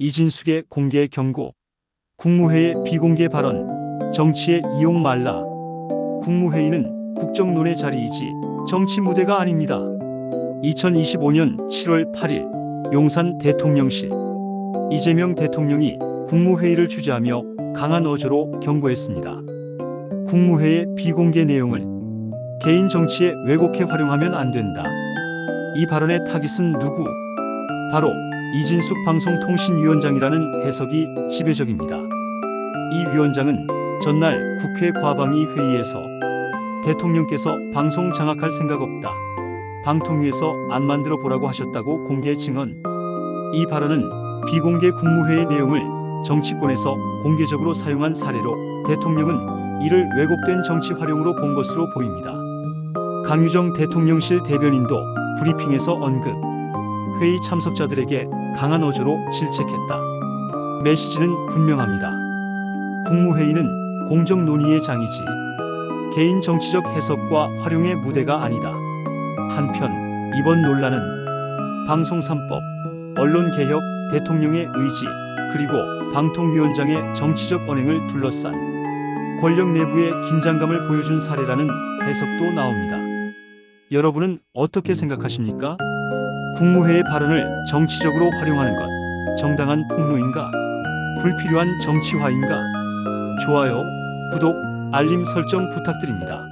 이진숙의 공개 경고, 국무회의 비공개 발언, 정치의 이용 말라. 국무회의는 국정론의 자리이지 정치 무대가 아닙니다. 2025년 7월 8일 용산 대통령실 이재명 대통령이 국무회의를 주재하며 강한 어조로 경고했습니다. 국무회의 비공개 내용을 개인 정치에 왜곡해 활용하면 안 된다. 이 발언의 타깃은 누구? 바로 이진숙 방송통신위원장이라는 해석이 지배적입니다. 이 위원장은 전날 국회 과방위 회의에서 대통령께서 방송 장악할 생각 없다. 방통위에서 안 만들어 보라고 하셨다고 공개 증언. 이 발언은 비공개 국무회의 내용을 정치권에서 공개적으로 사용한 사례로 대통령은 이를 왜곡된 정치 활용으로 본 것으로 보입니다. 강유정 대통령실 대변인도 브리핑에서 언급. 회의 참석자들에게 강한 어조로 질책했다. 메시지는 분명합니다. 국무회의는 공정 논의의 장이지 개인 정치적 해석과 활용의 무대가 아니다. 한편 이번 논란은 방송 3법, 언론 개혁, 대통령의 의지, 그리고 방통위원장의 정치적 언행을 둘러싼 권력 내부의 긴장감을 보여준 사례라는 해석도 나옵니다. 여러분은 어떻게 생각하십니까? 국무회의 발언을 정치적으로 활용하는 것 정당한 폭로인가? 불필요한 정치화인가? 좋아요, 구독, 알림 설정 부탁드립니다.